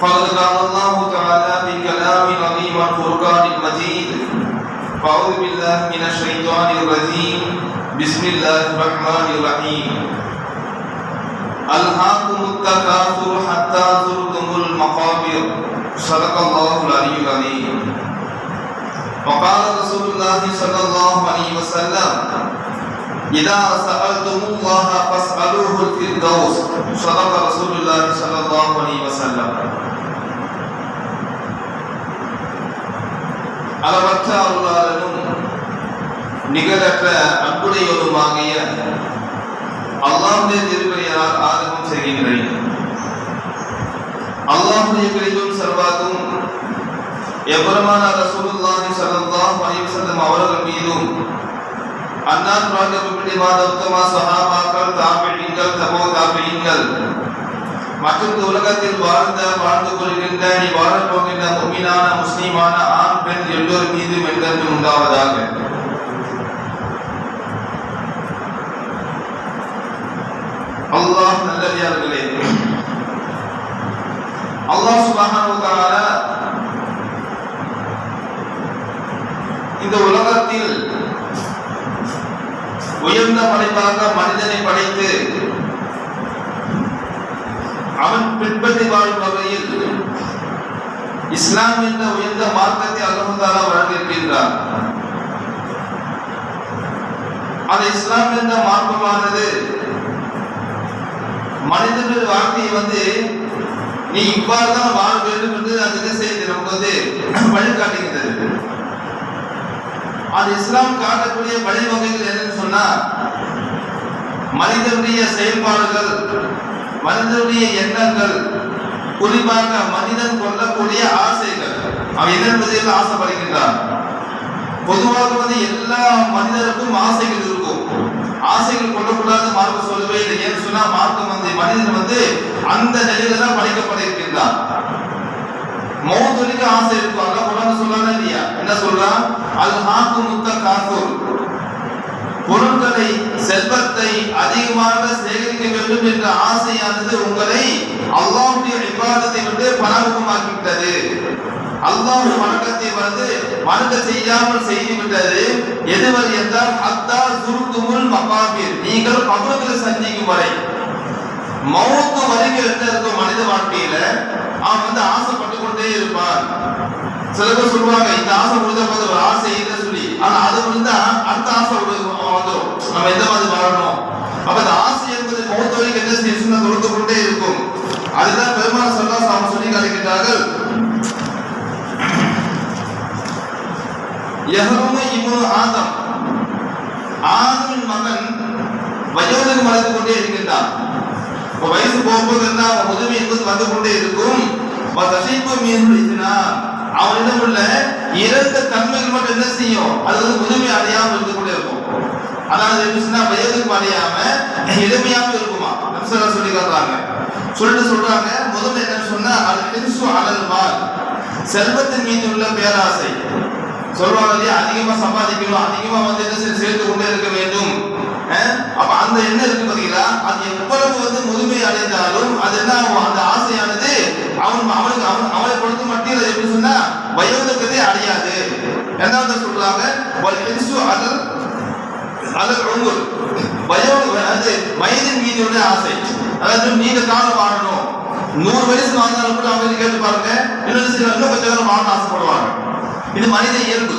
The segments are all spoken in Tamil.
فقد قال الله تعالى في كلام عظيم الفرقان المجيد فأعوذ بالله من الشيطان الرجيم بسم الله الرحمن الرحيم ألهاكم التكاثر حتى زرتم المقابر صدق الله العلي العظيم وقال رسول الله صلى الله عليه وسلم، إذا سألتم الله فاسألوه الفردوس صدق رسول الله صلى الله عليه وسلم. அளவற்ற அருளாளனும் நிகரற்ற அன்புடையவருமாகிய அல்லாஹுடைய திருப்பெயரால் ஆரம்பம் செய்கின்றேன். அல்லாஹுடைய பிரிவும் சர்வாகும் எவ்வளமான ரசூலுல்லாஹி ஸல்லல்லாஹு அலைஹி வஸல்லம் அவர்கள் மீதும் அன்னார் பிராண்டப்படி மாதவத்தமா சஹாபாக்கள் தாபிழீங்கள் தபோ தாபிழீங்கள் மற்றும் இந்த உலகத்தில் வாழ்ந்த வாழ்ந்து கொள்கின்ற நீ வாழப் போகின்ற முக்மீனான முஸ்லிமான ஆண் பெண் எல்லோர் மீதும் என்றது உண்டாவதாக? அல்லாஹ் நல்லவியார்களே அல்லாஹ் சுப்ஹானஹு இந்த உலகத்தில் உயர்ந்த படைப்பாக மனிதனை படைத்து அவன் பின்பற்றி வாழும் வகையில் இஸ்லாம் என்ற உயர்ந்த மார்க்கத்தை அல்லாஹாலா வழங்கியிருக்கின்றார் அந்த இஸ்லாம் என்ற மார்க்கமானது மனிதர்கள் வாழ்க்கையை வந்து நீ இவ்வாறு தான் வாழ வேண்டும் என்று அந்த என்ன செய்து நமக்கு வந்து வழிகாட்டுகின்றது. அது இஸ்லாம் காட்டக்கூடிய வழிவகைகள் என்னன்னு சொன்னா மனிதனுடைய செயல்பாடுகள் மனிதனுடைய எண்ணங்கள் குறிப்பாக மனிதன் கொள்ளக்கூடிய ஆசைகள் அவன் எதன் ஆசைப்படுகின்றான்? பொதுவாக வந்து எல்லா மனிதருக்கும் ஆசைகள் இருக்கும். ஆசைகள் கொள்ளக்கூடாது மார்க்கம் சொல்லவே இல்லை. ஏன்னு சொன்னா மார்க்கம் வந்து மனிதன் வந்து அந்த நிலையில தான் படைக்கப்பட்டிருக்கின்றான். ஆசை இருக்கும். அல்லாஹ் குர்ஆன்ல சொல்றானா இல்லையா? என்ன சொல்றான்? அது ஹாக்கு முத்தக்க காசூர் பொருட்களை செல்வத்தை அதிகமாக சேகரிக்க வேண்டும் என்ற ஆசையானது உங்களை அல்லாஹுடைய விவாதத்தை விட்டு பராமுகமாக்கிவிட்டது. அல்லாஹ் வணக்கத்தை வந்து வணக்க செய்யாமல் செய்து விட்டது எதுவரை என்றால் அத்தா சுருத்துமுல் மகாபீர். நீங்கள் கபறுகளை சந்திக்கும் வரை மௌத்து வரைக்கும் என்ன இருக்கும் மனித வாழ்க்கையில அவன் வந்து ஆசைப்பட்டு கொண்டே இருப்பான் சில பேர் சொல்லுவாங்க இந்த ஆசை முடிஞ்ச போது ஒரு ஆசை இல்லை சொல்லி. ஆனா அது முடிந்தா அடுத்த ஆசை வந்துடும் நம்ம எந்த மாதிரி வரணும் அப்ப இந்த ஆசை மௌத்து வரைக்கும் என்ன செய்யும் தொடுத்து கொண்டே இருக்கும். அதுதான் பெருமாள் சொல்லா அவங்க சொல்லி காட்டுகின்றார்கள். யஹ்ருமு இப்னு ஆதம். ஆதமின் மகன் வயோதிக மறந்து கொண்டே இருக்கின்றான். இப்ப வயசு போகும்போது என்ன அவன் உதவி என்பது வந்து கொண்டே இருக்கும். தசைப்பு மீன் அவனிடம் உள்ள இரண்டு தன்மைகள் மட்டும் என்ன செய்யும்? அது வந்து உதவி அடையாமல் இருந்து கொண்டே அதாவது என்ன வயதுக்கு அடையாம எளிமையாம இருக்குமா? நம்சரா சொல்லி காட்டுறாங்க. சொல்லிட்டு சொல்றாங்க முதல்ல என்னன்னு சொன்னா அது பெருசு அலல்வார் செல்வத்தின் மீது உள்ள பேராசை. சொல்லுவாங்க இல்லையா அதிகமா சம்பாதிக்கணும் அதிகமா வந்து என்ன சேர்த்து கொண்டே இருக்க வேண்டும். அப்ப அந்த என்ன இருக்கு பாத்தீங்களா? அது எவ்வளவு வந்து முதுமை அடைந்தாலும் அது என்ன ஆகும்? அந்த ஆசையானது அவன் அவனுக்கு அவன் அவனை பொறுத்து மட்டும் அது எப்படி சொன்னா வயோதிகத்தை அடையாது. ரெண்டாவது சொல்றாங்க வல் ஹிர்சு ரொம்ப பயம் அது வயதின் மீது ஆசை. அதாவது நீண்ட காலம் வாழணும். நூறு வயசு வாழ்ந்தாலும் கூட அவங்க கேட்டு பாருங்க. இன்னொரு சில இன்னும் கொஞ்சம் காலம் வாழணும் ஆசைப்படுவாங்க. இது மனித இயல்பு.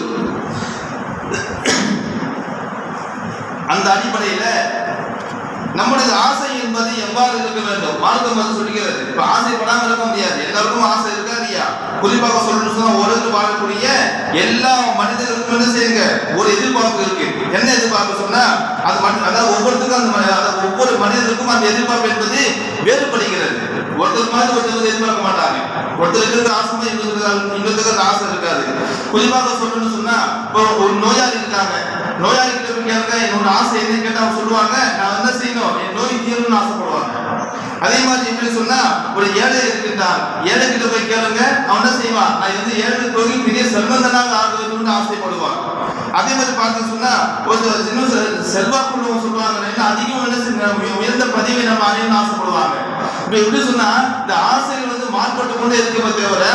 அந்த அடிப்படையில நம்முடைய ஆசை என்பது எவ்வாறு இருக்க வேண்டும்? மார்க்கம் வந்து சொல்கிறது இப்ப ஆசைப்படாமல் இருக்க முடியாது. எல்லாருக்கும் ஆசை குறிப்பாக சொல்லணும் சொன்னா உலகில் வாழக்கூடிய எல்லா மனிதர்களுக்கும் என்ன செய்யுங்க ஒரு எதிர்பார்ப்பு இருக்கு. என்ன எதிர்பார்ப்பு சொன்னா அது மனி- அதாவது ஒவ்வொருத்தருக்கும் அந்த ஒவ்வொரு மனிதருக்கும் அந்த எதிர்பார்ப்பு என்பது வேறுபடுகிறது. ஒருத்தர் மாதிரி ஒருத்தர் எதிர்பார்க்க மாட்டாங்க. ஒருத்தருக்கு இருக்கிற ஆசை இன்னொருத்தருக்கு அந்த ஆசை இருக்காது. குறிப்பாக சொல்லணும்னு சொன்னா இப்போ ஒரு நோயாளி இருக்காங்க. நோயாளி கிட்ட என்னோட ஆசை என்ன கேட்டா அவங்க சொல்லுவாங்க நான் என்ன செய்யணும்? என் நோய் தீரணும்னு ஆசைப்படுவாங்க. அதே மாதிரி எப்படி சொன்னா ஒரு ஏழை இருக்கின்றான். ஏழை கிட்ட போய் கேளுங்க அவன் என்ன செய்வான்? நான் வந்து ஏழை போய் பெரிய செல்வந்தனாக ஆகுதுன்னு ஆசைப்படுவான். அதே மாதிரி பார்த்து சொன்னா ஒரு சின்ன செ- செல்வாக்குள்ளவங்க சொல்லுவாங்க அதிகம் என்ன உயர்ந்த பதவி நம்ம அடையணும்னு ஆசைப்படுவாங்க. இப்ப எப்படி சொன்னா இந்த ஆசைகள் வந்து மாறுபட்டு கொண்டே இருக்க தவிர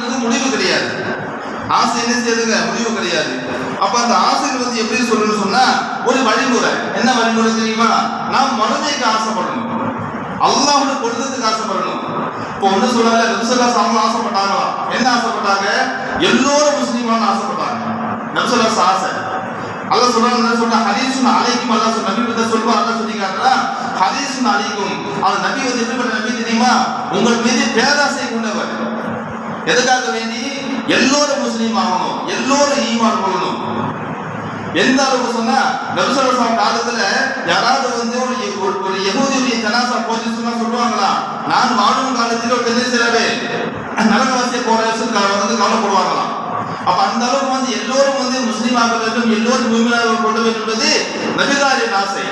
வந்து முடிவு கிடையாது. ஆசை என்ன செய்யுதுங்க? முடிவு கிடையாது. அப்ப அந்த ஆசைகள் வந்து எப்படி சொல்லணும்னு சொன்னா ஒரு வழிமுறை. என்ன வழிமுறை தெரியுமா? நாம் மனதைக்கு ஆசைப்படணும். அல்லாஹோட கொடுத்ததுக்கு ஆசைப்படணும் இப்போ ஒண்ணு சொல்லல நபிசல்லா சாமி ஆசைப்பட்டாங்களா என்ன ஆசைப்பட்டாங்க? எல்லோரும் முஸ்லீமான ஆசைப்பட்டாங்க. நபிசல்லா ஆசை. அல்லாஹ் சொல்றாங்க என்ன சொல்றா ஹரீசுன் அலைக்கும் அல்லாஹ் சொல்ற நபி பத்தி சொல்லுவா அல்லாஹ் சொல்லிக்காங்களா ஹரீசுன் அலைக்கும். அந்த நபி வந்து எப்படிப்பட்ட நபி தெரியுமா? உங்கள் மீது பேராசை கொண்டவர். எதுக்காக வேண்டி? எல்லோரும் முஸ்லீம் ஆகணும். எல்லோரும் ஈமான் கொள்ளணும். எந்த அளவுக்கு சொன்னா நபிசல்லா காலத்துல யாராவது வந்து ஒரு ஒரு- ஒரு ஜனாசா போச்சு சொன்னா சொல்லுவாங்களா? நான் வாழும் காலத்தில் ஒரு என்ன செய்யவே நரகவாசிய போற வந்து கவலைப்படுவாங்களாம் அப்ப அந்த அளவுக்கு வந்து எல்லோரும் வந்து முஸ்லீம் ஆக வேண்டும் எல்லோரும் பூமியாக கொள்ள வேண்டும் என்பது நபிகாரின் ஆசை.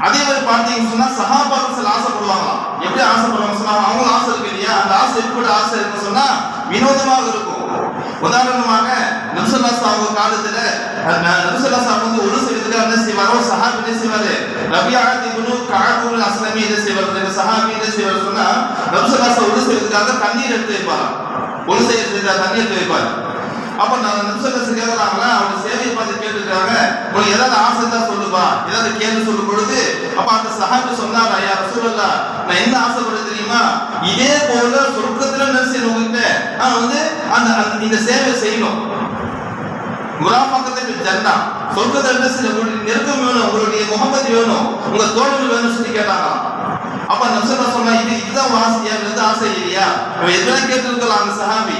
அதே மாதிரி பார்த்தீங்கன்னு சொன்னா சகாபாக்கள் சில ஆசைப்படுவாங்களாம் எப்படி ஆசைப்படுவாங்க சொன்னா அவங்களும் ஆசை இருக்கு இல்லையா? அந்த ஆசை எப்படி ஆசை இருக்குன்னு சொன்னா வினோதமாக இருக்கும். உதாரணமாக அவங்க காலத்துல நபிசல்லாஸ் வந்து ஒரு செய்வதுக்கு என்ன செய்வாரோ சஹாபி என்ன செய்வாரு? ரபியாத்தி குனு காபூல் அஸ்லமி என்ன செய்வார்? இந்த சஹாபி என்ன செய்வார் சொன்னா நபிசல்லாஸ் ஒரு செய்வதுக்காக தண்ணீர் எடுத்து வைப்பாராம் ஒரு செய்ய தண்ணீர் எடுத்து வைப்பார். அப்ப நான் நிமிஷத்தை கேட்கறாங்களா அவங்க சேவையை பார்த்து கேட்டுருக்காங்க. உனக்கு ஏதாவது ஆசை தான் சொல்லுப்பா. ஏதாவது கேள்வி சொல்லும் பொழுது அப்ப அந்த சஹாபி சொன்னார் ஐயா ரசூலல்லா நான் என்ன ஆசைப்படுறது தெரியுமா? இதே போல சொர்க்கத்துல என்ன செய்யணும் உங்ககிட்ட? நான் வந்து அந்த அந்த- இந்த சேவை செய்யணும். முராஃபக்கத்தை ஜன்னா. சொர்க்கத்தை என்ன சில நெருக்கம் வேணும் உங்களுடைய முகமது வேணும் உங்க தோழர்கள் வேணும்னு சொல்லி கேட்டாங்களாம். அப்ப நம்சல்லா சொன்னா இது இதுதான் உன் ஆசையா இது ஆசை இல்லையா? இவன் எதுனா கேட்டிருக்கலாம் அந்த சஹாபி.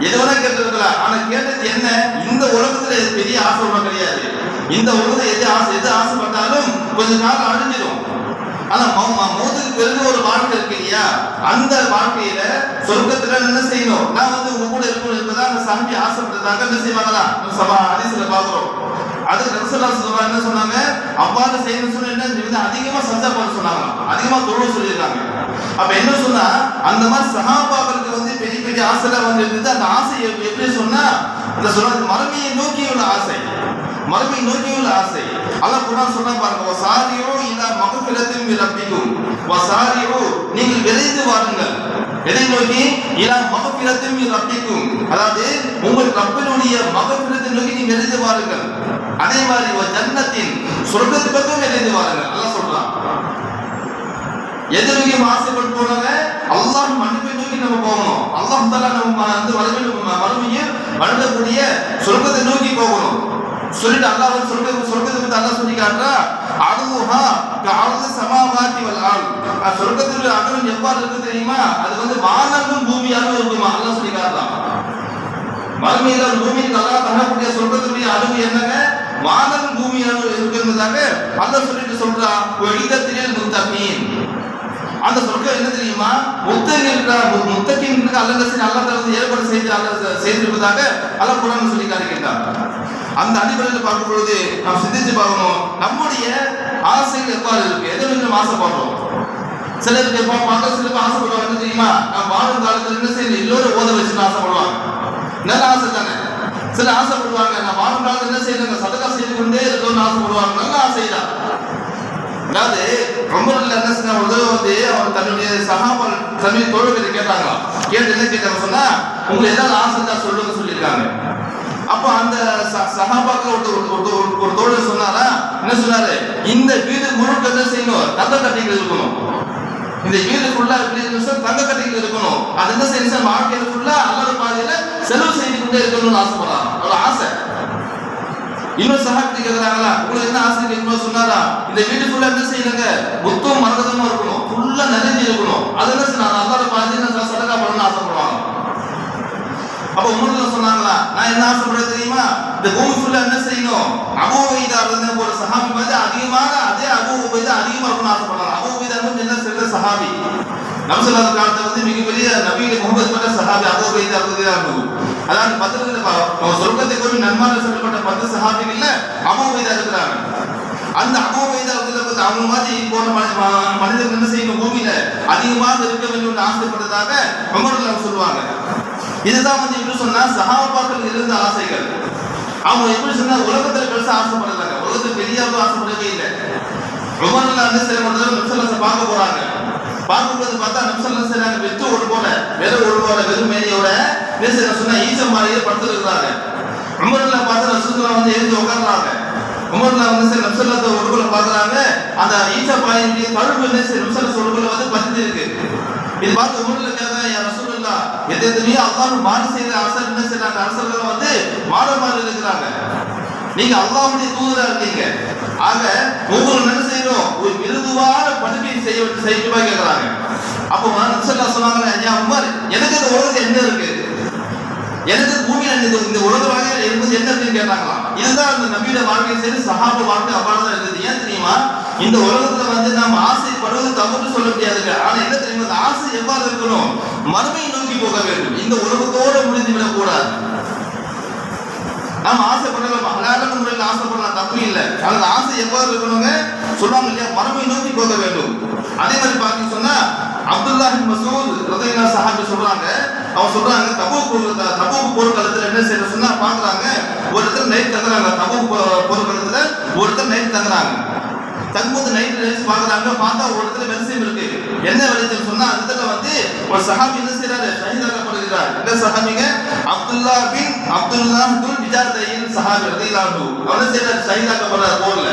எது கேட்டிருக்கலாம் ஆனா கேட்டது என்ன? இந்த உலகத்துல பெரிய ஆசை ஒன்றும் கிடையாது. இந்த உலகத்துல எது ஆசை எது ஆசைப்பட்டாலும் கொஞ்ச நாள் அழிஞ்சிடும் ஆனா மௌ- மௌத்துக்கு பிறகு ஒரு வாழ்க்கை இருக்கு இல்லையா? அந்த வாழ்க்கையில சொர்க்கத்துல என்ன செய்யணும்? நான் வந்து உங்க கூட இருக்கணும் என்பதா அந்த சாமி ஆசைப்பட்டதாக என்ன செய்வாங்களா? சபா அதிசல பாக்குறோம் அது ரசூல்லா சொல்லுவாங்க என்ன சொன்னாங்க? அவ்வாறு செய்யணும் சொன்னா என்ன? அதிகமா சஜா பண்ண சொன்னாங்க அதிகமா தொழில் சொல்லியிருக்காங்க. அப்ப என்ன சொன்னா அந்த மாதிரி சகாபாக்களுக்கு வந்து பெரிய பெரிய ஆசைலாம் வந்து இருந்தது அந்த ஆசை எப்படி சொன்னா இந்த சொல்றது மறுமையை நோக்கி உள்ள ஆசை. மறுமையை நோக்கி உள்ள ஆசை. அல்லாஹ் குர்ஆன் சொன்னா பாருங்க வசாரியோ இலா மகஃபிரத்தின் மின் ரப்பிக்கும். வசாரியோ நீங்கள் விரைந்து வாருங்கள். எதை நோக்கி? இலா மகஃபிரத்தின் மின் ரப்பிக்கும். அதாவது உங்கள் ரப்பினுடைய மகஃபிரத்தை நோக்கி நீங்க விரைந்து வாருங்கள். அதே மாதிரி ஒரு ஜன்னத்தின் சொர்க்கத்து பக்கம் விரைந்து வாருங்கள். அல்லாஹ் சொல்றான். எது நோக்கி மாசுபட்டு ஆசைப்பட்டு போனாங்க அல்லாஹ் மன்னிப்பை நோக்கி நம்ம போகணும். அல்லாஹ் தாலா நம்ம வந்து வரவேண்டும் மறுமையில் வழங்கக்கூடிய சொர்க்கத்தை நோக்கி போகணும். சொல்லிட்டு அல்லாஹ் வந்து சொல்றது சொர்க்கத்தை பத்தி அல்லாஹ் சொல்லி காட்டுறா அருமுஹா கஅர்து சமாவாதி வல் ஆல் அந்த அகலம் எவ்வாறு இருக்கு தெரியுமா? அது வந்து வானமும் பூமியாகவும் இருக்குமா? அல்லாஹ் சொல்லி காட்டுறான் மறுமையில பூமியில் நல்லா தரக்கூடிய சொர்க்கத்துடைய அளவு என்னங்க? வானம் பூமியாக இருக்கிறதாக அல்லாஹ் சொல்லிட்டு சொல்றான் ஒழிதத்தினில் முத்தகீன். அந்த சொர்க்கம் என்ன தெரியுமா? முத்தகின் முத்தகின்களுக்கு அல்ல செய்து அல்லா தரது ஏற்பாடு செய்து அல்ல செய்திருப்பதாக அல்லாஹ் குரான் சொல்லி காட்டுகின்றான். அந்த அடிப்படையில் பார்க்கும் பொழுது நாம் சிந்திச்சு பார்க்கணும் நம்முடைய ஆசைகள் எவ்வாறு இருக்கு? எதை நம்ம ஆசைப்படுறோம்? சிலருக்கு இப்போ பார்க்க சில பேர் ஆசைப்படுவாங்க தெரியுமா? நான் வாழும் காலத்துல என்ன செய்யணும் எல்லோரும் ஓத வச்சுன்னு ஆசைப்படுவாங்க. நல்ல ஆசை தானே? சில ஆசைப்படுவாங்க நான் வாழும் காலத்துல என்ன செய்யணும் சதகா செய்து கொண்டே இருக்கணும்னு ஆசைப்படுவாங்க. நல்ல ஆசை தான். அதாவது ரொம்ப நல்ல என்ன செஞ்ச ஒரு வந்து அவர் தன்னுடைய சகாபால் தன்னுடைய தோழர்கள் கேட்டாங்களாம். கேட்டு என்ன கேட்டாங்க சொன்னா உங்களுக்கு ஏதாவது ஆசை தான் சொல்லுங்க சொல்லியிருக்காங்க. அப்ப அந்த ச- சகாபாக்கள் ஒரு ஒரு- ஒரு- தோழர் சொன்னாரா? என்ன சொன்னாரு? இந்த வீடு முழுக்க என்ன செய்யணும்? தங்க கட்டிகள் இருக்கணும். இந்த வீடு ஃபுல்லா எப்படி தங்க கட்டிகள் இருக்கணும். அது என்ன செய்யணும் வாழ்க்கையில ஃபுல்லா அல்லாத பாதையில செலவு செய்து கொண்டே இருக்கணும்னு ஆசைப்படலாம் அவ்வளவு ஆசை. இன்னும் சகாப்தி கேட்கிறாங்களா உங்களுக்கு என்ன ஆசை இன்னும் சொன்னாரா? இந்த வீடு ஃபுல்லா என்ன செய்யணுங்க? மொத்தம் மரகதமா இருக்கணும். ஃபுல்லா நிறைஞ்சு இருக்கணும். அது என்ன சொன்னாங்க அல்லாத பாதையில நான் பண்ணணும்னு ஆசைப்படுவாங்க. அப்ப உமர்ல சொன்னாங்களா? நான் என்ன ஆசைப்படுறது தெரியுமா? இந்த பூமி ஃபுல்லா என்ன செய்யணும்? அபூ உபைதா இருந்த ஒரு சஹாபி வந்து அதிகமாக அதே அபூ உபைதா அதிகமா இருக்கணும்னு ஆசைப்படலாம் அபூ உபைதா வந்து என்ன செல்ற சஹாபி? நம்சலாத காலத்துல வந்து மிகப்பெரிய நபீன முகமது பட்ட சஹாபி அபூ உபைதா இருந்தது. அதாவது பத்திரத்துல சொர்க்கத்தை கோரி நன்மாரில் சொல்லப்பட்ட பத்து சஹாபிகள்ல அபூ உபைதா இருக்கிறாங்க. அந்த அபூ உபைதா வந்து அவங்க மாதிரி போன மனிதர்கள் என்ன செய்யணும்? பூமியில அதிகமாக இருக்க வேண்டும் ஆசைப்பட்டதாக உமர்ல சொல்லுவாங்க. இதுதான் வந்து எப்படி சொன்னா சகாபாக்கள் இருந்த ஆசைகள். அவங்க எப்படி சொன்னா உலகத்துல பெருசா ஆசைப்படலாங்க. உலகத்துல பெரிய அளவு ஆசைப்படவே இல்லை. உமர்ல வந்து சில மனிதர்கள் நபிசல்லாச பார்க்க போறாங்க. பார்க்கும்போது பார்த்தா நம்சல்லாம் செய்றாங்க வெத்து ஒரு போல வெறும் ஒரு போல வெறும் மேனியோட பேசுற சொன்னா ஈச மாலையில படுத்துருக்காங்க உமர்ல பார்த்து ரசூலுல்லாஹ் வந்து எழுந்து உட்கார்றாங்க உமர்ல வந்து சரி நம்சல்லத்தை ஒருக்குள்ள பாக்குறாங்க அந்த ஈசா பாயின் கழுவு என்ன சரி நம்சல்ல ஒருக்குள்ள வந்து பதிந்து இருக்கு. இது பார்த்து உமர்ல கேட்க யா ரசூலுல்லாஹ் எத்தனையோ அல்லாஹ் மாறு செய்த அரசர் என்ன செய்றாங்க? அரசர்கள் வந்து வாழ மாறி இருக்கிறாங்க. நீங்க அல்லாஹ்வுடைய தூதரா இருக்கீங்க. ஆக ஒவ்வொரு என்ன செய்யணும் ஒரு மிருதுவான படுக்கை செய்ய செய்யுமா கேட்கறாங்க அப்போ நம்சல்லா சொன்னாங்க ஐயா உமர் எனக்கு அந்த உலகத்துல என்ன இருக்கு? எனக்கு பூமியில இந்த இந்த உலக வாழ்க்கையில் இருந்தது என்ன அப்படின்னு கேட்டாங்களாம் இதுதான் அந்த நபியோட வாழ்க்கை சரி சஹாப வாழ்க்கை அவ்வாறு தான் இருந்தது ஏன் தெரியுமா? இந்த உலகத்துல வந்து நாம் ஆசைப்படுவது தவறு சொல்ல முடியாதுங்க. ஆனா என்ன தெரியுமா? அந்த ஆசை எவ்வாறு இருக்கணும்? மறுமையை நோக்கி போக வேண்டும். இந்த உலகத்தோட முடிந்து விடக் கூடாது. நாம் ஆசைப்படலாம். ஹலாலான முறையில் ஆசைப்படலாம். தப்பு இல்லை. ஆனால் அந்த ஆசை எவ்வாறு இருக்கணுங்க? சொல்லுவாங்க இல்லையா? மறுமையை நோக்கி போக வேண்டும். அதே மாதிரி பார்த்தீங்க சொன்னா அப்துல்லாஹின் மசூத் ரதையில்லா சஹாபி சொல்றாங்க அவங்க சொல்றாங்க தபு தபு போர்க்களத்துல என்ன செய்யற சொன்னா பாக்குறாங்க. ஒருத்தர் நைட் தங்குறாங்க. தபு போர்க்களத்துல ஒரு ஒருத்தர் நைட் தங்குறாங்க. தங்கும்போது நைட் நினைச்சு பாக்குறாங்க பார்த்தா ஒரு இடத்துல வெளிச்சம் இருக்கு. என்ன வெளிச்சம் சொன்னா அந்த இடத்துல வந்து ஒரு சஹாபி என்ன செய்யறாரு ஷஹீதாக்கப்படுகிறார் என்ன சஹாபிங்க? அப்துல்லா பின் அப்துல்லா துல் பிஜாத்தையின் சஹாபி ரதிலாண்டு அவன் செய்யறாரு ஷஹீதாக்கப்படுறார் போர்ல.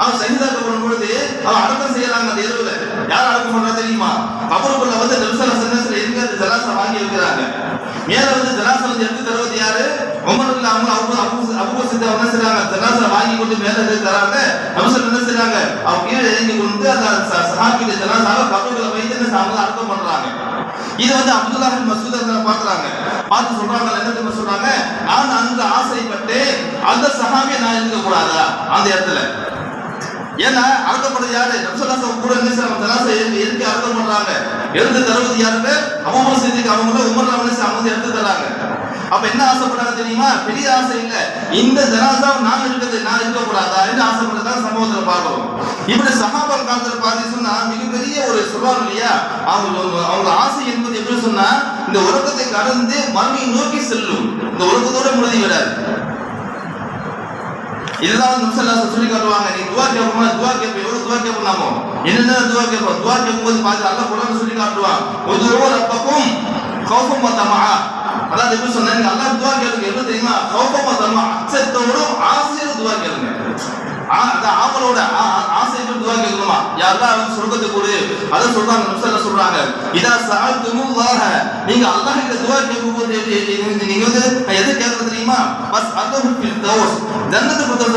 அவன் சகிதாக்கப்படும் பொழுது அவன் அடக்கம் செய்யறாங்க அந்த இரவுல யார் அடக்கம் பண்றா தெரியுமா? கபருக்குள்ள வந்து நெல்சல சன்னஸ்ல எங்க அந்த வாங்கி இருக்கிறாங்க? மேல வந்து ஜலாசா எடுத்து தருவது யாரு? உமர் இல்ல அவங்க அவங்க அபு அபு சித்த என்ன செய்றாங்க? ஜலாசா வாங்கி கொண்டு மேல எடுத்து தராங்க. நம்சல் என்ன செய்றாங்க? அவங்க கீழே இறங்கி கொண்டு அந்த சஹாபியோட ஜலாசாவை கபருக்குள்ள வைத்து என்ன அவங்க அடக்கம் பண்றாங்க. இது வந்து அப்துல்லாஹ் மசூத் அவங்களை பாக்குறாங்க பார்த்து சொல்றாங்க என்ன தெரியுமா சொல்றாங்க? நான் அந்த ஆசைப்பட்டு அந்த சஹாபியை நான் இருக்க கூடாதா? அந்த இடத்துல. ஏன்னா அடக்கப்படுறது யாரு? நம்சலாசம் கூட என்ன அவன் தலாசை எதுக்கு அடக்கம் பண்றாங்க. எடுத்து தருவது யாருன்னு அவங்க செஞ்சுக்கு அவங்க உமர் அவனஸ் அவங்க எடுத்து தராங்க. அப்ப என்ன ஆசைப்படுறாங்க தெரியுமா? பெரிய ஆசை இல்ல. இந்த ஜனாசா நான் இருக்கிறது நான் இருக்க கூடாதா என்று ஆசைப்படுறதா சம்பவத்துல பார்க்கிறோம் இப்படி சகாபால் காலத்துல பார்த்து சொன்னா மிகப்பெரிய ஒரு சொல்லுவாங்க இல்லையா? அவங்க அவங்க ஆசை என்பது எப்படி சொன்னா இந்த உலகத்தை கடந்து மறுமையை நோக்கி செல்லும். இந்த உலகத்தோட முடிவு விடாது. இதுதான் வந்து சொல்லி காட்டுவாங்க. நீ துவா கேட்போமா துவா கேட்போம் எவ்வளவு துவா கேட்போம் நாமோ? என்னென்ன துவா கேட்போம்? துவா கேட்கும்போது பார்த்து அல்ல குரான் சொல்லி காட்டுவான். ஒரு ஒவ்வொரு ரப்பக்கும் கோபம் மத்தமா அதாவது எப்படி சொன்னா நீங்க அல்லாஹ் துவா கேளுங்க. எப்படி தெரியுமா? கோபம் மத்தமா அச்சத்தோடும் ஆசையோட துவா கேளுங்க. ஆ, அதான் ஆவலோட ஆசையோட யாரெல்லாம் அவன் சொர்க்கத்தை கொடு? அதை சொல்றாங்க முசல்ல சொல்றாங்க. இதா சால் துமுல்லாஹ நீங்க அல்லாஹ் கிட்ட துவா கேட்கும்போது நீங்க வந்து எதை கேட்கறது தெரியுமா? பஸ் அதுவும் தோஸ். ஜன்னத் ஃபிர்தௌஸ்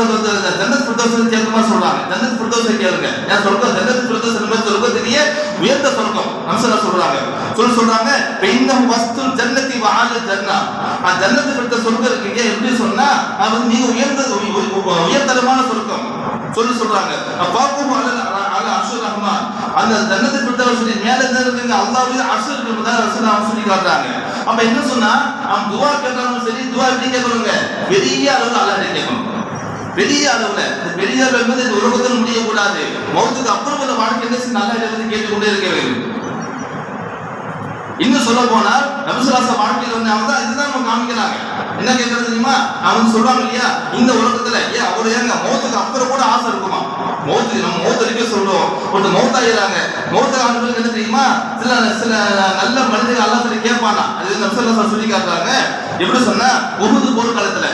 ஜன்னத் ஃபிர்தௌஸ் கேட்குமா சொல்றாங்க. ஜன்னத் ஃபிர்தௌஸ் கேளுங்க. ஏன் சொர்க்கம்? ஜன்னத் ஃபிர்தௌஸ் என்பது சொர்க்கத்திலேயே உயர்ந்த சொர்க்கம். நம்சலா சொல்றாங்க. சொல்ல சொல்றாங்க பெண்ணம் வஸ்து ஜன்னத்தி வாழ ஜன்னா. அந்த ஜன்னத்து ஃபிர்தௌஸ் சொர்க்கம் இருக்கீங்க. எப்படி சொன்னா அது வந்து மிக உயர்ந்த உயர்தரமான சொர்க்கம். சொல்லி சொல்றாங்க. பாப்போம் அல அந்த ஜன்னத்து ஃபிர்தௌஸ் மேல என்ன இருக்குங்க அல்லாஹ்வுடைய அர்ஷ் இருக்கிறதா ரசூலுல்லாஹ் சொல்லி காட்டுறாங்க. அப்ப என்ன சொன்னா அவன் துவா கேட்டாலும் சரி துவா எப்படி கேட்கணுங்க? பெரிய அளவுல அல்லாஹ் கேட்கணும். பெரிய அளவுல. இந்த பெரிய அளவு என்பது இந்த உலகத்தில் முடியக்கூடாது. மௌத்துக்கு அப்புறம் உள்ள வாழ்க்கை என்ன செய்ய நல்லா இருந்து கேட்டுக்கொண்டே இருக்க வேண்டும். இன்னும் சொல்ல போனால் நபிசுலாச வாழ்க்கையில வந்து அவங்க தான் இதுதான் நம்ம காமிக்கிறாங்க. என்ன கேட்கறது தெரியுமா? அவங்க சொல்லுவாங்க இல்லையா? இந்த உலகத்துல ஏன் அவரு ஏங்க மௌத்துக்கு அப்புறம் கூட ஆசை இருக்குமா? மௌத்து நம்ம மௌத்து வரைக்கும் சொல்றோம்? ஒருத்தர் மௌத்தாயிராங்க மௌத்த ஆண்டுகளுக்கு என்ன தெரியுமா? சில சில நல்ல மனிதர்கள் அல்லாத்துல கேட்பானா? அது நபிசுலாச சொல்லி காட்டுறாங்க. எப்படி சொன்னா? உகுது போர்க்காலத்துல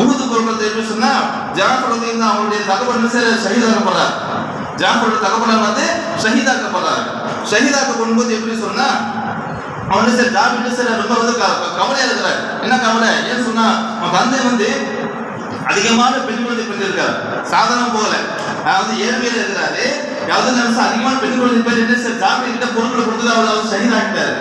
உகுது போர்க்காலத்துல எப்படி சொன்னா? ஜாஃபர் வந்து அவங்களுடைய தகவல் சில செய்ய ஷஹீதாக்கப்படுறார் ஜாஃபருடைய தகவல் வந்து ஷஹீதாக்கப்படுறாரு ஷஹீதாக்கப்படும் போது எப்படி சொன்னா? அவன் சார் ஜாபி சார் ரொம்ப வந்து கவலையா இருக்கிறார். என்ன கவலை? ஏன் சொன்னா? அவன் தந்தை வந்து அதிகமான பெண் குழந்தை பெற்றிருக்காரு. சாதாரண போகல அதாவது ஏழ்மையில இருக்கிறாரு. யாவது நினைச்சா அதிகமான பெண் குழந்தை பேர் என்ன சார்? ஜாமீன் கிட்ட பொருட்களை கொடுத்து அவர் அவர் சகிதாக்கிட்டாரு.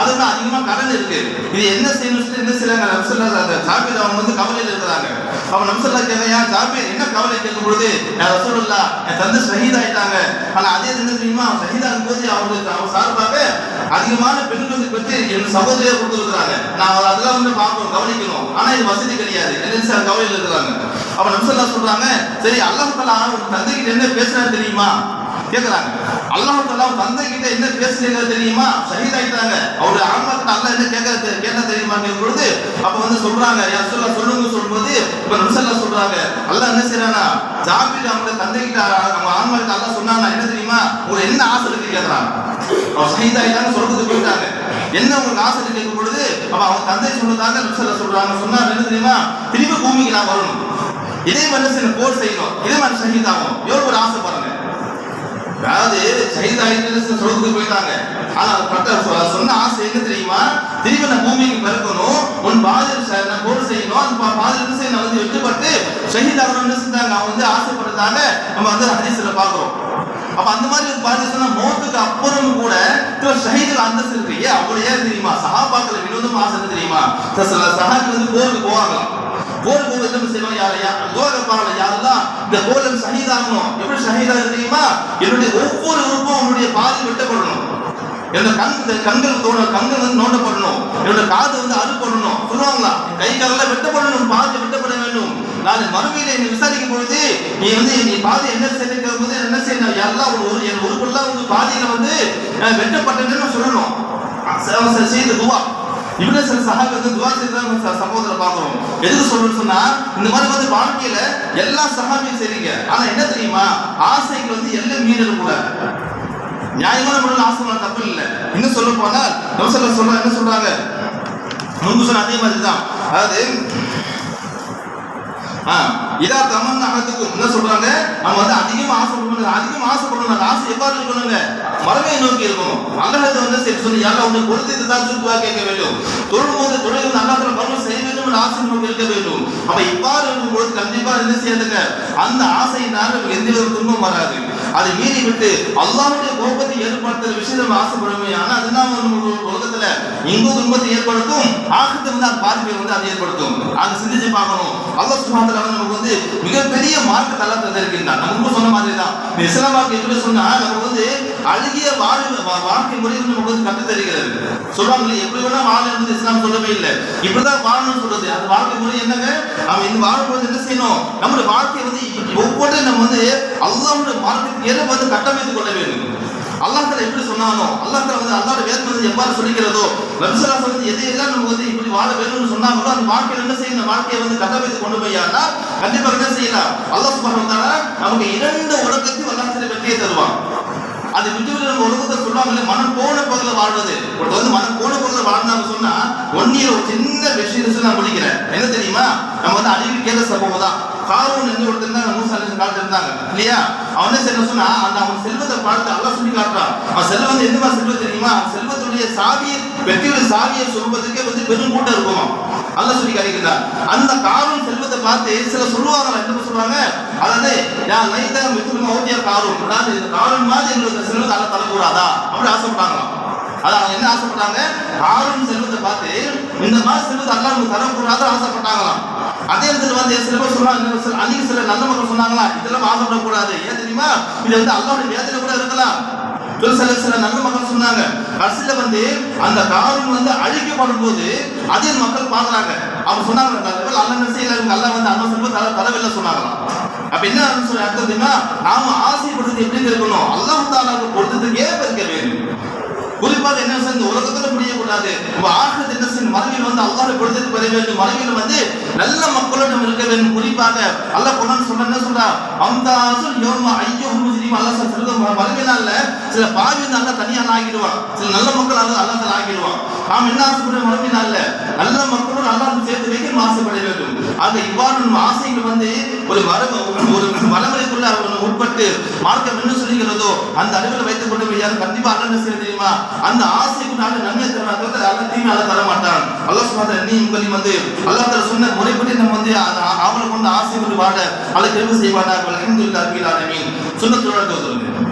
அதுதான் அதிகமாக கடன் இருக்கு. இது என்ன செய்யணும் என்ன செய்யறாங்க நம்சல்லா ஜாபீர் அவங்க வந்து கவலையில் இருக்கிறாங்க. அவன் நம்சல்லா கேட்க ஏன் ஜாபீர் என்ன கவலை? கேட்கும் பொழுது "யா ரசூலுல்லா என் தந்தை ஷஹீத் ஆயிட்டாங்க ஆனால் அதே என்ன தெரியுமா? அவன் ஷஹீத் ஆகும்போது அவங்களுக்கு அவன் சார்பாக அதிகமான பெண்கள் வந்து பெற்று என் சகோதரியை கொடுத்துருக்குறாங்க நான் அதெல்லாம் வந்து பார்க்கணும் கவனிக்கணும். ஆனால் இது வசதி கிடையாது. என்ன சார் கவலையில் இருக்கிறாங்க. அவன் நம்சல்லா சொல்றாங்க சரி அல்லாஹ் தலா உன் தந்தைகிட்ட என்ன பேசுறாரு தெரியுமா? கேக்குறாங்க. அல்லாஹ் தலா தந்தை கிட்ட என்ன பேசுறீங்க தெரியுமா? ஷஹீத் ஆயிட்டாங்க அவருடைய ஆன்மத்தை அல்ல என்ன கேட்க கேட்டா தெரியுமா கேட்கும் பொழுது அப்ப வந்து சொல்றாங்க யா சொல்ல சொல்லுங்க சொல்லும்போது இப்ப நம்சல்லா சொல்றாங்க அல்ல என்ன செய்யறானா ஜாபீர் அவங்க தந்தை கிட்ட அவங்க ஆன்மத்தை அல்ல சொன்னானா? என்ன தெரியுமா? உங்களுக்கு என்ன ஆசை இருக்கு? கேக்குறாங்க. அவர் ஷஹீதாயிட்டாங்க சொல்றதுக்கு போயிட்டாங்க. என்ன உங்களுக்கு ஆசை கேட்கும் பொழுது அப்ப அவங்க தந்தை சொன்னதாக நபிசல்ல சொல்றாங்க சொன்னா என்ன தெரியுமா? திரும்பி பூமிக்கு நான் வரணும். இதே மாதிரி என்ன போர் செய்யணும். இதே மாதிரி ஷஹீத் எவ்வளவு ஒரு ஆசை பாருங்க. அதாவது ஷஹீத் ஆகிட்டு சொர்க்கத்துக்கு போயிட்டாங்க. ஆனா பட்ட சொன்ன ஆசை என்ன தெரியுமா? திரும்பி நான் பூமிக்கு பிறக்கணும் உன் பாதில் ச- நான் போர் செய்யணும் அந்த பா- பாதில் செய்ய நான் வந்து வெட்டுப்பட்டு ஷஹீத் ஆகணும்னு செஞ்சாங்க? அவன் வந்து ஆசைப்படுறதாக நம்ம வந்து ஹதீஸ்ல பாக்குறோம் அப்ப அந்த மாதிரி ஒரு பாதிச்சுன்னா மோத்துக்கு அப்புறம் கூட சில ஷஹீதுல அந்தஸ்து இருக்கு. ஏன்? அப்படி ஏன் தெரியுமா? சஹாபாக்கள் வினோதம் ஆசை தெரியுமா? சில வந்து போருக்கு போவாங்களாம். கோல் போது என்ன செய்வோம் யார யா துவாரப்பாங்கள யாரெல்லாம் இந்த கோலம் சகிதாகணும் எப்படி ஷஹீதாக தெரியுமா என்னுடைய ஒவ்வொரு உறுப்பும் அவனுடைய பாதி வெட்டப்படணும் என்னோட கண் கண்கள் தோண கண்கள் வந்து நோண்டப்படணும் என்னோட காது வந்து அறுப்படணும் சொல்லுவாங்களா கை காலெல்லாம் வெட்டப்படணும் பாதி வெட்டப்பட வேண்டும் நான் மறுமையில என்னை விசாரிக்கும் பொழுது நீ வந்து நீ பாதி என்ன செய்யும் போது என்ன செய்யணும் எல்லாம் ஒரு ஒரு என் உறுப்பெல்லாம் வந்து பாதியில வந்து வெட்டப்பட்டேன்னு வெட்டப்பட்டதுன்னு சொல்லணும் அஹ் செய்த துவா இப்படி சில சகாக்கள் துவா செய்தான் சம்பவத்தில் பார்க்குறோம் எதுக்கு சொல்றேன்னு சொன்னா இந்த மாதிரி வந்து வாழ்க்கையில எல்லா சகாபியும் செய்றீங்க. ஆனா என்ன தெரியுமா? ஆசைக்கு வந்து எல்லாம் மீறல் கூட நியாயமான முறையில் ஆசை பண்ண தப்பு இல்லை. இன்னும் சொல்ல போனால் நவசல்ல சொல்ற என்ன சொல்றாங்க? முன்பு சொன்ன அதே மாதிரி தான் அதாவது இதா தமன் அகத்துக்கும் என்ன சொல்றாங்க? நம்ம வந்து அதிகமாக ஆசைப்படணும் அதிகமாக ஆசைப்படணும் அந்த ஆசை எவ்வாறு இருக்கணுங்க? மரமே நோக்கி இருக்கணும். அல்லாஹ் வந்து சரி சொல்லி யாரும் அவனை கொடுத்து தான் சுருக்குவா கேட்க வேண்டும். தொழும் போது தொழில் வந்து அல்லாஹ் மர்மம் செய்ய வேண்டும் என்ற ஆசை நமக்கு இருக்க வேண்டும். அப்ப இவ்வாறு இருக்கும் பொழுது கண்டிப்பா என்ன செய்யாதுங்க அந்த ஆசையினால் எந்த ஒரு துன்பம் வராது. அதை மீறி விட்டு அல்லாஹ்வுடைய கோபத்தை ஏற்படுத்துற விஷயத்தை நம்ம ஆசைப்படுவோமே ஆனா அதுதான் நம்ம உலகத்துல? இங்கும் துன்பத்தை ஏற்படுத்தும். வந்து அந்த பாதிப்பை வந்து அது ஏற்படுத்தும் அதை சிந்திச்சு பார்க்கணும். அல்ல சுப்ஹானஹு நமக்கு வந்து மிகப்பெரிய மார்க்க தள்ள தந்திருக்கின்றான் நம்ம சொன்ன மாதிரி தான் இந்த இஸ்லாம் வாக்கு எப்படி சொன்னா நமக்கு வந்து அழகிய வாழ்வு வாழ்க்கை முறை வந்து நமக்கு வந்து கற்று தருகிறது. சொல்றாங்களே எப்படி வேணா வாழ வந்து இஸ்லாம் சொல்லவே இல்லை. இப்படிதான் வாழணும்னு சொல்றது. அந்த வாழ்க்கை முறை என்னங்க? நம்ம இந்த வாழும்போது என்ன செய்யணும்? நம்மளுடைய வாழ்க்கையை வந்து ஒவ்வொன்றையும் நம்ம வந்து அல்லாவுடைய மார்க்கத்துக்கு ஏற்ப வந்து கட்டமைத்துக் கொள்ள வேண்டும். அல்லாஹ் எப்படி சொன்னானோ அல்லாஹ் வந்து அல்லாஹ்வுடைய வேதம் வந்து எவ்வாறு சொல்லிக்கிறதோ நபிசல்லாஸ் வந்து எதையெல்லாம் நம்ம வந்து இப்படி வாழ வேணும்னு சொன்னாங்களோ அந்த வாழ்க்கையில என்ன செய்யணும் வாழ்க்கையை வந்து கட்டமைத்து கொண்டு போயானா கண்டிப்பாக என்ன செய்யலாம். அல்லாஹ் சுப்ஹானஹு நமக்கு இரண்டு உலகத்தையும் அல்லாஹ் வெற்றியை தருவான். அது விட்டு நம்ம உலகத்தை சொல்லுவாங்கல்ல மனம் போன பகுதியில் வாழ்வது. ஒருத்தர் வந்து மனம் போன பகுதியில் வாழ்ந்தாங்க சொன்னா ஒன்னியில் ஒரு சின்ன விஷயத்தை நான் முடிக்கிறேன். என்ன தெரியுமா? நம்ம வந்து அழிவு கேட்ட சம்பவம் தான். காரூன் என்று ஒருத்தர் தான் மூசா அலைஹிஸ்ஸலாம் காலத்துல இருந்தாங்க இல்லையா? அவன் என்ன செய்யணும் சொன்னா அந்த அவன் செல்வத்தை பார்த்து அல்ல சொல்லி காட்டுறான். அவன் செல்வம் வந்து மாதிரி செல்வம் தெரியுமா? செல்வத்துடைய சாவியை வெற்றியுடைய சாவியை சொல்வதற்கே வந்து பெரும் கூட்டம் இருக்கும். அல்ல சொல்லி காட்டுகிறார் அந்த காரும் செல்வத்தை பார்த்து சில சொல்லுவாங்க என்ன சொல்றாங்க? அதாவது யா லைதா மித்திரமா ஓட்டியா காரும் அதாவது இந்த காரும் மாதிரி எங்களுக்கு செல்வத்தை அல்ல தரக்கூடாதா அப்படி ஆசைப்பட்டாங்களாம். அதான் அவங்க என்ன ஆசைப்பட்டாங்க? காரும் செல்வத்தை பார்த்து இந்த மாதிரி செல்வத்தை அல்ல நமக்கு தரக்கூடாது ஆசைப்பட்டாங்களாம். அதே இடத்துல வந்து சில பேர் சொன்னாங்க அதிக சில நல்ல மக்கள் சொன்னாங்களா? இதெல்லாம் ஆசைப்படக்கூடாது. ஏன் தெரியுமா? இது வந்து அல்லாவுடைய வேதனை கூட இருக்கலாம். ஒரு சில சில நல்ல மக்கள் சொன்னாங்க கடைசியில வந்து அந்த காரணம் வந்து அழிக்கப்படும் போது அதே மக்கள் பாக்குறாங்க அவங்க சொன்னாங்க நல்ல வேளை அல்லாஹ் என்ன செய்யல? இவங்க வந்து அண்ணன் செல்வம் தலை தரவில்லை சொன்னாங்களாம். அப்ப என்ன சொல்லி அர்த்தம் தெரியுமா? நாம ஆசைப்படுறது எப்படி இருக்கணும். அல்லாஹ் தாலாவுக்கு பொறுத்ததுக்கு ஏற்ப இருக்க வேண்டும்? குறிப்பாக என்ன செய்ய இந்த உலகத்துல முடியக்கூடாது. உங்க ஆகிறது என்ன செஞ்சு மரபில் வந்து அல்லாஹ் கொடுத்துட்டு பெற வேண்டும். மரபில் வந்து நல்ல மக்களிடம் இருக்க வேண்டும். குறிப்பாக அல்லாஹ் குரான் சொல்ற என்ன சொல்றா? அம்தாசுல் யோமா ஐயோ முஸ்லீம் அல்லாஹ் சொல்றது மரபினால சில பாவி வந்து அல்லாஹ் தனியா ஆகிடுவான். சில நல்ல மக்கள் அல்லாஹ் அல்லாஹ் ஆகிடுவான். நாம் என்ன ஆசைப்படுற அல்ல நல்ல மக்களும் நல்லா சேர்த்து வைக்க ஆசைப்பட வேண்டும். ஆக இவ்வாறு நம்ம ஆசைகள் வந்து ஒரு மரபு ஒரு மரமுறைக்குள்ள அவர் உட்பட்டு மார்க்கம் என்ன சொல்லுகிறதோ அந்த அறிவில் வைத்துக் கொண்டு யாரும் கண்டிப்பா அல்ல செய்ய தெரியுமா? அந்த ஆசைக்கு நாடு நன்மை தருவாங்க அல்ல தீமை அல்ல தர மாட்டான் அல்லாஹ் சுமாத நீ உங்களையும் வந்து அல்லாஹ் தர சொன்ன முறைப்படி நம்ம வந்து அவளை கொண்டு ஆசை கொண்டு வாழ அல்ல தெரிவு செய்வானாக. அல்ஹம்துலில்லாஹி ரபில் ஆலமீன். சொல்லுங்க